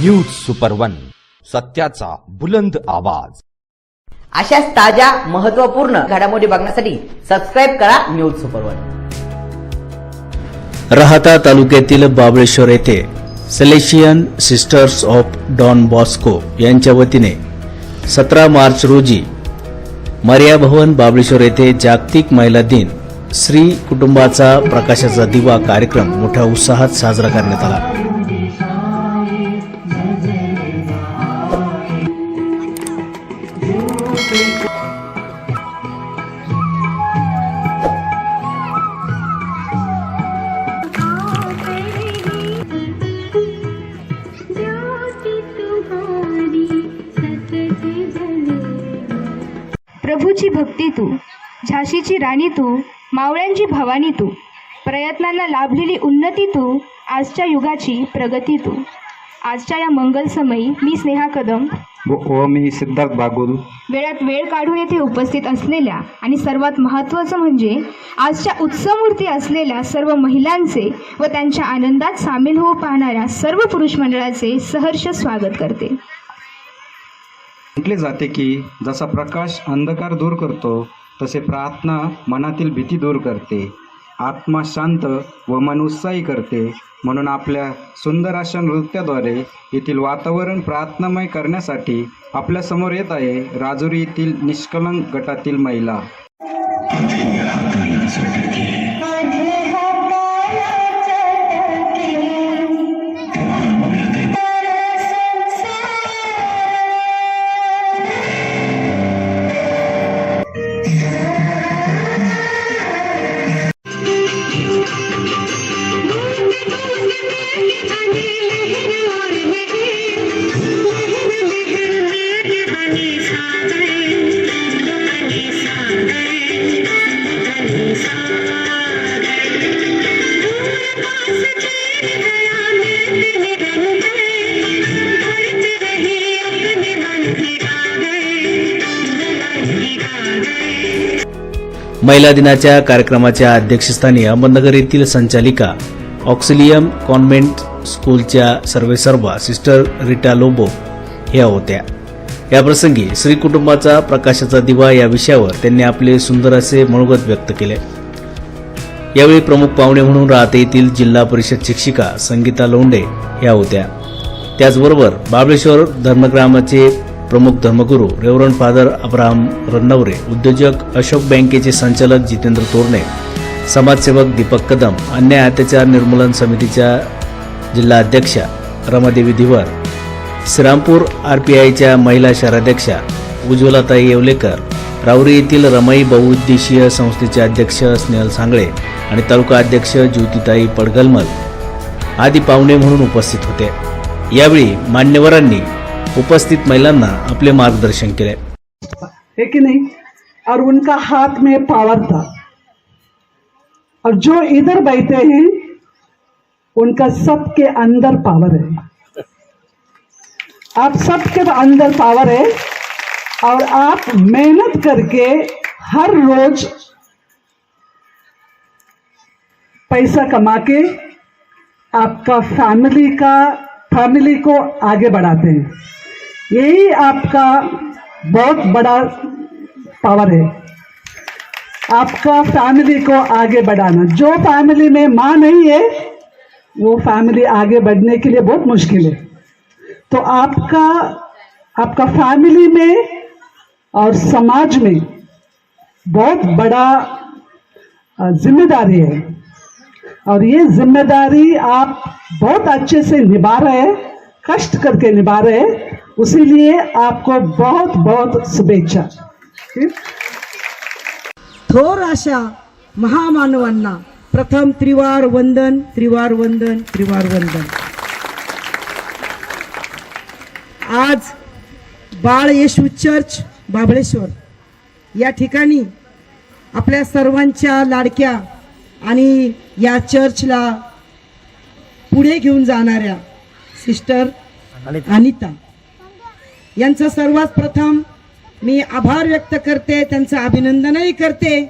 News super one सत्याचा बुलंद आवाज. अशाच ताज्या महत्त्वपूर्ण घडामोडी बघण्यासाठी सबस्क्राईब करा न्यूज सुपर वन राहता तालुक्यातील बाबळेश्वर येथे Salesian sisters of Don Bosco यांच्या वतीने सतरा मार्च रोजी मर्या भवन बाबळेश्वर येथे जागतिक महिला दिन श्री कुटुंबाचा प्रकाशाचा दिवा कार्यक्रम मोठ्या उत्साहात साजरा करण्यात आला. प्रभूची भक्ती तू. झाशीची राणी तू मावळ्यांची भवानी तू. प्रयत्नांना लाभलेली उन्नती तू आजच्या युगाची प्रगती तू. आजच्या या मंगलसमयी मी स्नेहा कदम. व मी सिद्धार्थ बागुल. वेळात वेळ काढून येथे उपस्थित असलेल्या आणि सर्वात महत्त्वाचं म्हणजे आजच्या उत्सवमूर्ती असलेल्या सर्व महिलांचे व त्यांच्या आनंदात सामील होऊ पाहणाऱ्या सर्व पुरुष मंडळाचे सहर्ष स्वागत करते. म्हटले जाते की जसा प्रकाश अंधकार दूर करतो तसे प्रार्थना मनातील भीती दूर करते. आत्मा शांत व मन उत्साही करते. म्हणून आपल्या सुंदर अशा नृत्याद्वारे येथील वातावरण प्रार्थनामय करण्यासाठी आपल्यासमोर येत आहे राजुरी येथील निष्कलंक गटातील महिला. महिला दिनाच्या कार्यक्रमाच्या अध्यक्षस्थानी अहमदनगर येथील संचालिका ऑक्सिलियम कॉन्व्हेंट स्कूलच्या सर्वेसर्वा सिस्टर रिटा लोबो ह्या होत्या. याप्रसंगी श्री कुटुंबाचा प्रकाशाचा दिवा या विषयावर त्यांनी आपले सुंदर असे मनोगत व्यक्त केले. यावेळी प्रमुख पाहुणे म्हणून राहते येथील जिल्हा परिषद शिक्षिका संगीता लोंडे या होत्या. त्याचबरोबर बाबळेश्वर धर्मग्रामाचे प्रमुख धर्मगुरू रेवरन फादर अब्राहम रन्नवरे उद्योजक अशोक बँकेचे संचालक जितेंद्र तोरणे समाजसेवक दीपक कदम अन्याय अत्याचार निर्मूलन समितीच्या जिल्हा अध्यक्षा रमादेवी धिवर श्रीरामपूर आयच्या महिला शहराध्यक्षा उज्ज्वलाताई येवलेकर राऊरी येथील रमाई बहुउद्देशीय संस्थेचे अध्यक्ष स्नेहल सांगळे आणि तालुका अध्यक्ष ज्योतिताई पडगलमल आदी पाहुणे म्हणून उपस्थित होते. यावेळी मान्यवरांनी उपस्थित महिलांना आपले मार्गदर्शन कि नहीं? और उनका हाथ में पावर था। और जो इधर बैठे हैं, उनका सबके अंदर पावर है। आप सबके अंदर पावर है, और आप मेहनत करके हर रोज पैसा कमा के आपका फैमिली का, फैमिली को आगे बढ़ाते हैं। यही आपका बहुत बड़ा पावर है। आपका फैमिली को आगे बढ़ाना। जो फैमिली में माँ नहीं है, वो फैमिली आगे बढ़ने के लिए बहुत मुश्किल है। तो आपका आपका फैमिली में और समाज में बहुत बड़ा ज़िम्मेदारी है। और ये ज़िम्मेदारी आप बहुत अच्छे से निभा रहे हैं, कष्ट करके निभा रहे हैं। उसीलिए आपको बहुत बहुत शुभेच्छा? थोर अशा महामानवांना प्रथम त्रिवार वंदन त्रिवार वंदन त्रिवार वंदन आज बाळ येशू चर्च बाबळेश्वर या ठिकाणी आपल्या सर्वांच्या लाडक्या आणि या चर्चला पुढे घेऊन जाणाऱ्या सिस्टर अनिता यांचं सर्वात प्रथम मी आभार व्यक्त करते त्यांचं अभिनंदनही करते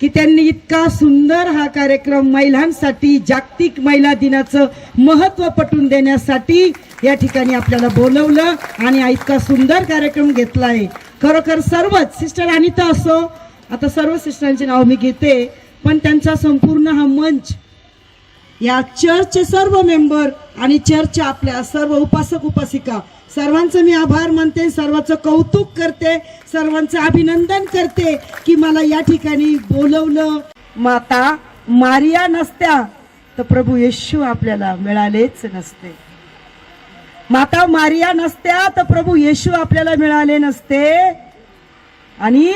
की त्यांनी इतका सुंदर हा कार्यक्रम महिलांसाठी जागतिक महिला दिनाचं महत्त्व पटवून देण्यासाठी या ठिकाणी आपल्याला बोलवलं आणि इतका सुंदर कार्यक्रम घेतला आहे खरोखर सर्वच सिस्टर अनिता असो आता सर्व सिस्टरांचे नाव मी घेते पण त्यांचा संपूर्ण हा मंच या चर्चचे सर्व मेंबर आणि चर्चच्या आपल्या सर्व उपासक उपासिका. सर्वांचं मी आभार मानते सर्वांचं कौतुक करते सर्वांचं अभिनंदन करते की मला या ठिकाणी बोलवलं. माता मारिया नसत्या तर प्रभू येशू आपल्याला मिळालेच नसते. माता मारिया नसत्या तर प्रभू येशू आपल्याला मिळाले नसते. आणि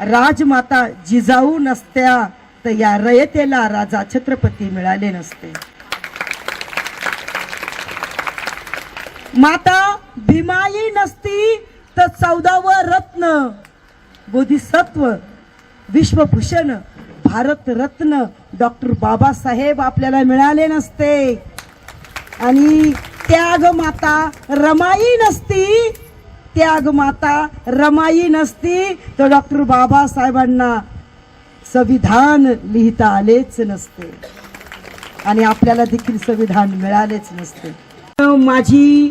राजमाता जिजाऊ नसत्या तर या रयतेला राजा छत्रपती मिळाले नसते. माता भीमाई नसती तर चौदावं रत्न बोधिसत्व विश्वभूषण भारत रत्न डॉक्टर बाबासाहेब आपल्याला मिळाले नसते. आणि त्याग माता रमाई नसती त्याग माता रमाई नसती तर डॉक्टर बाबासाहेबांना संविधान लिहिता आलेच नसते. आणि आपल्याला देखील संविधान मिळालेच नसते. माझी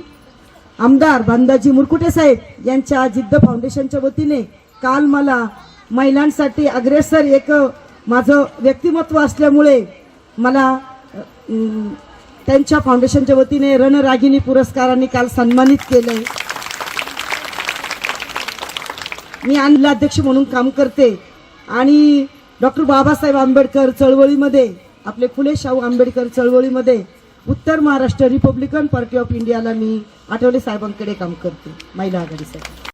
आमदार बांदाजी मुरकुटे साहेब यांच्या जिद्द फाउंडेशनच्या वतीने काल मला महिलांसाठी अग्रेसर एक माझं व्यक्तिमत्व असल्यामुळे मला त्यांच्या फाउंडेशनच्या वतीने रणरागिनी पुरस्काराने काल सन्मानित केलंय. मी अध्यक्ष म्हणून काम करते आणि डॉक्टर बाबासाहेब आंबेडकर चळवळीमध्ये आपले फुले शाहू आंबेडकर चळवळीमध्ये उत्तर महाराष्ट्र रिपब्लिकन पार्टी ऑफ इंडियाला मी आठवले साहेबांकडे काम करते महिला आघाडीसाठी.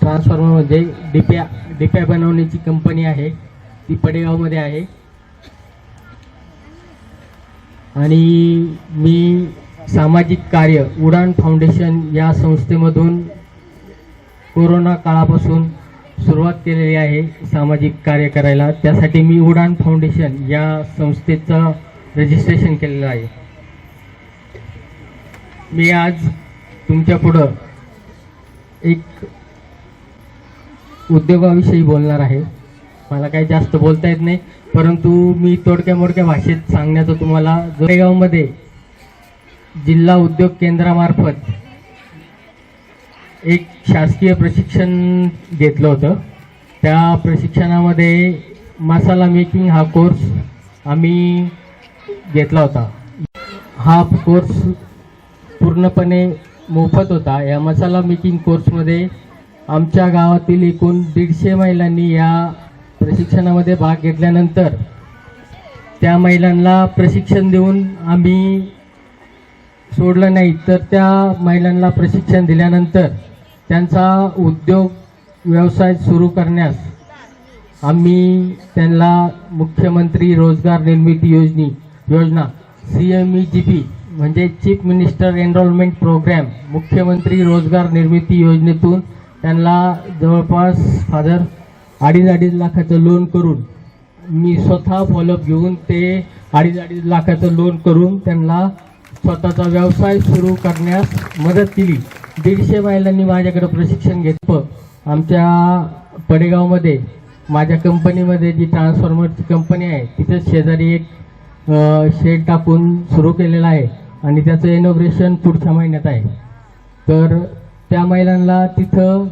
ट्रान्सफॉर्मरमध्ये डिप्या डिप्या बनवण्याची कंपनी आहे. ती पडेगावमध्ये आहे. आणि मी सामाजिक कार्य उडान फाउंडेशन या संस्थेमधून कोरोना काळापासून सुरुवात केलेली आहे सामाजिक कार्य करायला. त्यासाठी मी उडान फाउंडेशन या संस्थेचं रजिस्ट्रेशन केलेलं आहे. मी आज तुमच्या पुढं एक उद्योगाविषयी बोलणार आहे. मला काही जास्त बोलता येत नाही परंतु मी तोडक्या मोडक्या भाषेत सांगण्याचं तुम्हाला जोरेगावमध्ये जिल्हा उद्योग केंद्रामार्फत एक शासकीय प्रशिक्षण घेतलं होतं. त्या प्रशिक्षणामध्ये मसाला मेकिंग हा कोर्स आम्ही घेतला होता. हा कोर्स पूर्णपणे मोफत होता. या मसाला मेकिंग कोर्समध्ये आमच्या गावातील एकूण दीडशे महिलांनी या प्रशिक्षणामध्ये भाग घेतल्यानंतर त्या महिलांना प्रशिक्षण देऊन आम्ही सोडलं नाही तर त्या महिलांना प्रशिक्षण दिल्यानंतर त्यांचा उद्योग व्यवसाय सुरू करण्यास आम्ही त्यांना मुख्यमंत्री रोजगार निर्मिती योजनी योजना C M E G P म्हणजे चीफ मिनिस्टर एनरोलमेंट प्रोग्रॅम मुख्यमंत्री रोजगार निर्मिती योजनेतून त्यांना जवळपास फादर अडीच अडीच लाखाचं लोन करून मी स्वतः फॉलोअप घेऊन ते अडीच अडीच लाखाचं लोन करून त्यांना स्वतःचा व्यवसाय सुरू करण्यास मदत केली. दीडशे महिलांनी माझ्याकडे प्रशिक्षण घेतलं. आमच्या पडेगावमध्ये माझ्या कंपनीमध्ये जी ट्रान्सफॉर्मरची कंपनी आहे तिथं शेजारी एक शेड टाकून सुरू केलेला आहे. आणि त्याचं इनोग्रेशन पुढच्या महिन्यात आहे. तर त्या महिलांना तिथं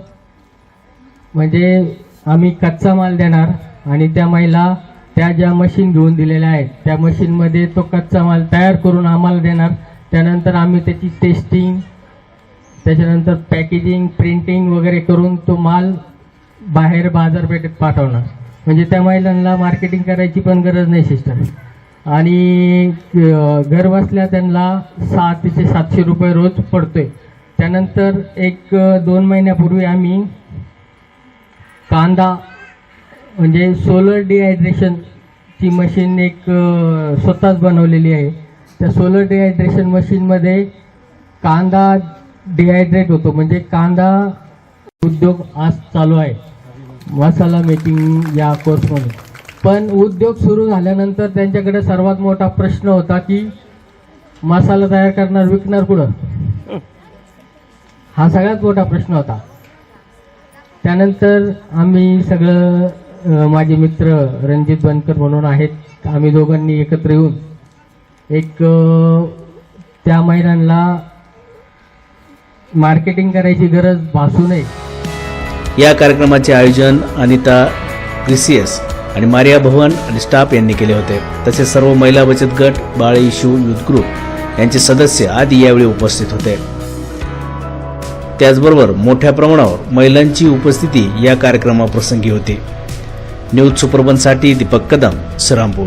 म्हणजे आम्ही कच्चा माल देणार आणि त्या महिला त्या ज्या मशीन घेऊन दिलेल्या आहेत त्या मशीनमध्ये तो कच्चा माल तयार करून आम्हाला देणार. त्यानंतर आम्ही त्याची टेस्टिंग त्याच्यानंतर पॅकेजिंग प्रिंटिंग वगैरे करून तो माल बाहेर बाजारपेठेत पाठवणार. म्हणजे त्या महिलांना मार्केटिंग करायची पण गरज नाही सिस्टर आणि घर बसल्या त्यांना सात ते सातशे रुपये रोज पडतोय. त्यानंतर एक दोन महिन्यापूर्वी आम्ही कांदा म्हणजे सोलर डिहायड्रेशनची मशीन एक स्वतःच बनवलेली आहे. त्या सोलर डिहायड्रेशन मशीनमध्ये कांदा डिहायड्रेट होतो. म्हणजे कांदा उद्योग आज चालू आहे. मसाला मेकिंग या कोर्समध्ये पण उद्योग सुरू झाल्यानंतर त्यांच्याकडे सर्वात मोठा प्रश्न होता की मसाला तयार करणार विकणार कुठं? हा सगळ्यात मोठा प्रश्न होता. त्यानंतर आम्ही सगळं माझे मित्र रणजित बनकर म्हणून आहेत आम्ही दोघांनी एकत्र येऊन एक त्या महिलांना मार्केटिंग करायची गरज भासू नये. या कार्यक्रमाचे आयोजन अनिता क्रिसियस आणि मारिया भवन आणि स्टाफ यांनी केले होते. तसेच सर्व महिला बचत गट बाळ इशू युथ ग्रुप यांचे सदस्य आदी यावेळी उपस्थित होते. त्याचबरोबर मोठ्या प्रमाणावर महिलांची उपस्थिती या कार्यक्रमाप्रसंगी होती. न्यूज सुपरबनसाठी दीपक कदम श्रीरामपूर